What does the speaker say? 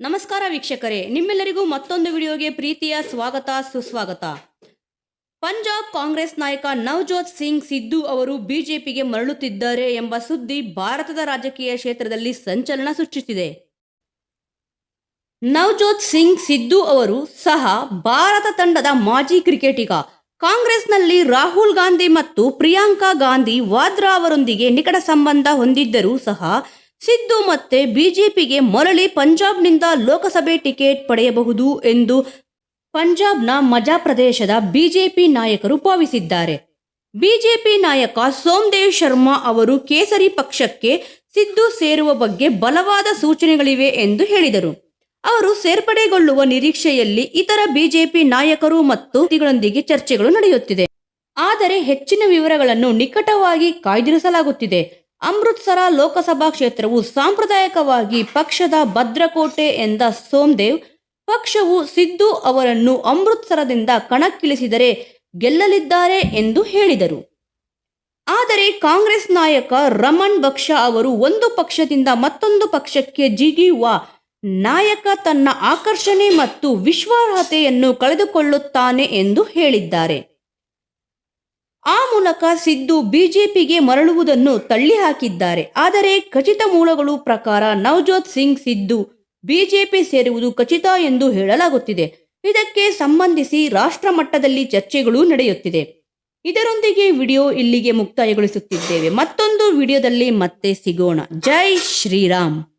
ನಮಸ್ಕಾರ ವೀಕ್ಷಕರೇ, ನಿಮ್ಮೆಲ್ಲರಿಗೂ ಮತ್ತೊಂದು ವಿಡಿಯೋಗೆ ಪ್ರೀತಿಯ ಸ್ವಾಗತ, ಸುಸ್ವಾಗತ. ಪಂಜಾಬ್ ಕಾಂಗ್ರೆಸ್ ನಾಯಕ ನವಜೋತ್ ಸಿಂಗ್ ಸಿದ್ದು ಅವರು ಬಿಜೆಪಿಗೆ ಮರಳುತ್ತಿದ್ದಾರೆ ಎಂಬ ಸುದ್ದಿ ಭಾರತದ ರಾಜಕೀಯ ಕ್ಷೇತ್ರದಲ್ಲಿ ಸಂಚಲನ ಸೃಷ್ಟಿಸಿದೆ. ನವಜೋತ್ ಸಿಂಗ್ ಸಿದ್ದು ಅವರು ಸಹ ಭಾರತ ತಂಡದ ಮಾಜಿ ಕ್ರಿಕೆಟಿಗ. ಕಾಂಗ್ರೆಸ್ನಲ್ಲಿ ರಾಹುಲ್ ಗಾಂಧಿ ಮತ್ತು ಪ್ರಿಯಾಂಕಾ ಗಾಂಧಿ ವಾದ್ರಾ ಅವರೊಂದಿಗೆ ನಿಕಟ ಸಂಬಂಧ ಹೊಂದಿದ್ದರೂ ಸಹ ಸಿದ್ದು ಮತ್ತೆ ಬಿಜೆಪಿಗೆ ಮರಳಿ ಪಂಜಾಬ್ನಿಂದ ಲೋಕಸಭೆ ಟಿಕೆಟ್ ಪಡೆಯಬಹುದು ಎಂದು ಪಂಜಾಬ್ನ ಮಜಾ ಪ್ರದೇಶದ ಬಿಜೆಪಿ ನಾಯಕರು ಭಾವಿಸಿದ್ದಾರೆ. ಬಿಜೆಪಿ ನಾಯಕ ಸೋಮದೇವ್ ಶರ್ಮಾ ಅವರು ಕೇಸರಿ ಪಕ್ಷಕ್ಕೆ ಸಿದ್ದು ಸೇರುವ ಬಗ್ಗೆ ಬಲವಾದ ಸೂಚನೆಗಳಿವೆ ಎಂದು ಹೇಳಿದರು. ಅವರು ಸೇರ್ಪಡೆಗೊಳ್ಳುವ ನಿರೀಕ್ಷೆಯಲ್ಲಿ ಇತರ ಬಿಜೆಪಿ ನಾಯಕರು ಮತ್ತು ತಿಗಳೊಂದಿಗೆ ಚರ್ಚೆಗಳು ನಡೆಯುತ್ತಿದೆ. ಆದರೆ ಹೆಚ್ಚಿನ ವಿವರಗಳನ್ನು ನಿಕಟವಾಗಿ ಕಾಯ್ದಿರಿಸಲಾಗುತ್ತಿದೆ. ಅಮೃತ್ಸರ ಲೋಕಸಭಾ ಕ್ಷೇತ್ರವು ಸಾಂಪ್ರದಾಯಿಕವಾಗಿ ಪಕ್ಷದ ಭದ್ರಕೋಟೆ ಎಂದ ಸೋಮದೇವ್, ಪಕ್ಷವು ಸಿದ್ದು ಅವರನ್ನು ಅಮೃತ್ಸರದಿಂದ ಕಣಕ್ಕಿಳಿಸಿದರೆ ಗೆಲ್ಲಲಿದ್ದಾರೆ ಎಂದು ಹೇಳಿದರು. ಆದರೆ ಕಾಂಗ್ರೆಸ್ ನಾಯಕ ರಮಣ್ ಬಕ್ಷ ಅವರು ಒಂದು ಪಕ್ಷದಿಂದ ಮತ್ತೊಂದು ಪಕ್ಷಕ್ಕೆ ಜಿಗಿಯುವ ನಾಯಕ ತನ್ನ ಆಕರ್ಷಣೆ ಮತ್ತು ವಿಶ್ವಾರ್ಹತೆಯನ್ನು ಕಳೆದುಕೊಳ್ಳುತ್ತಾನೆ ಎಂದು ಹೇಳಿದ್ದಾರೆ. ಆ ಮೂಲಕ ಸಿದ್ದು ಬಿಜೆಪಿಗೆ ಮರಳುವುದನ್ನು ತಳ್ಳಿ ಹಾಕಿದ್ದಾರೆ ಆದರೆ ಖಚಿತ ಮೂಲಗಳು ಪ್ರಕಾರ ನವಜೋತ್ ಸಿಂಗ್ ಸಿದ್ದು ಬಿಜೆಪಿ ಸೇರುವುದು ಖಚಿತ ಎಂದು ಹೇಳಲಾಗುತ್ತಿದೆ. ಇದಕ್ಕೆ ಸಂಬಂಧಿಸಿ ರಾಷ್ಟ್ರ ಮಟ್ಟದಲ್ಲಿ ಚರ್ಚೆಗಳು ನಡೆಯುತ್ತಿದೆ. ಇದರೊಂದಿಗೆ ವಿಡಿಯೋ ಇಲ್ಲಿಗೆ ಮುಕ್ತಾಯಗೊಳಿಸುತ್ತಿದ್ದೇವೆ. ಮತ್ತೊಂದು ವಿಡಿಯೋದಲ್ಲಿ ಮತ್ತೆ ಸಿಗೋಣ. ಜೈ ಶ್ರೀರಾಮ್.